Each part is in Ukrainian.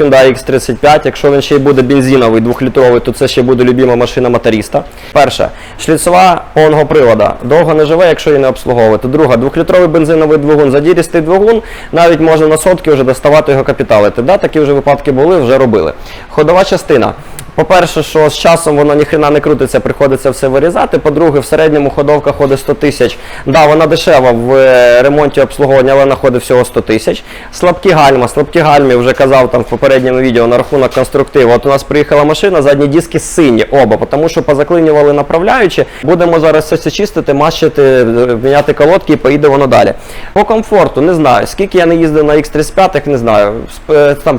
Hyundai X35, якщо він ще й буде бензиновий, двохлітровий, то це ще буде любима машина моториста. Перше, шліцова онго привода. Довго не живе, якщо її не обслуговувати. Друга, двохлітровий бензиновий двигун, задірістий двигун, навіть можна на сотки вже доставати його капіталити. Да, такі вже випадки були, вже робили. Ходова частина. По-перше, що з часом воно ніхрена не крутиться, приходиться все вирізати. По-друге, в середньому ходовка ходить 100 тисяч. Да, вона дешева в е, ремонті обслуговування, але вона ходить всього 100 тисяч. Слабкі гальма, слабкі гальми, вже казав там в попередньому відео на рахунок конструктиву. От у нас приїхала машина, задні диски сині, оба, тому що позаклинювали направляючі. Будемо зараз все це чистити, мащити, е, міняти колодки і поїде воно далі. По комфорту, не знаю. Скільки я не їздив на X35, не знаю. Е, Там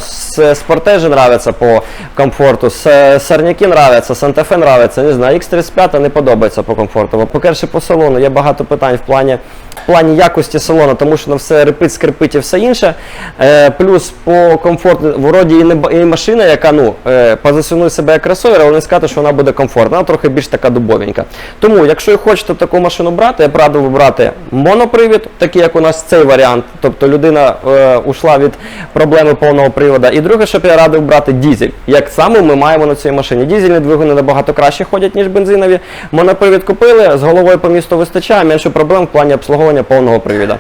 спортежі нравиться по комфорту, сорняки нравятся, Санта-Фе нравиться, не знаю. X35 не подобається по комфорту. По-перше, по салону є багато питань в плані, в плані якості салону, тому що на все репить, скрипить і все інше. Е, плюс по комфорту, вроді і, не, і машина, яка ну, е, позиціонує себе як кросовер, але не сказати, що вона буде комфортна, вона трохи більш така дубовенька. Тому, якщо ви хочете таку машину брати, я б радив брати монопривід, такий як у нас цей варіант. Тобто людина е, ушла від проблеми повного привода. І друге, щоб я радив брати дізель, як саме ми маємо на цій машині. Дізельні двигуни набагато краще ходять, ніж бензинові. Монопривід купили, з головою по місту вистачає, менше проблем в плані обслуговування повного привіда.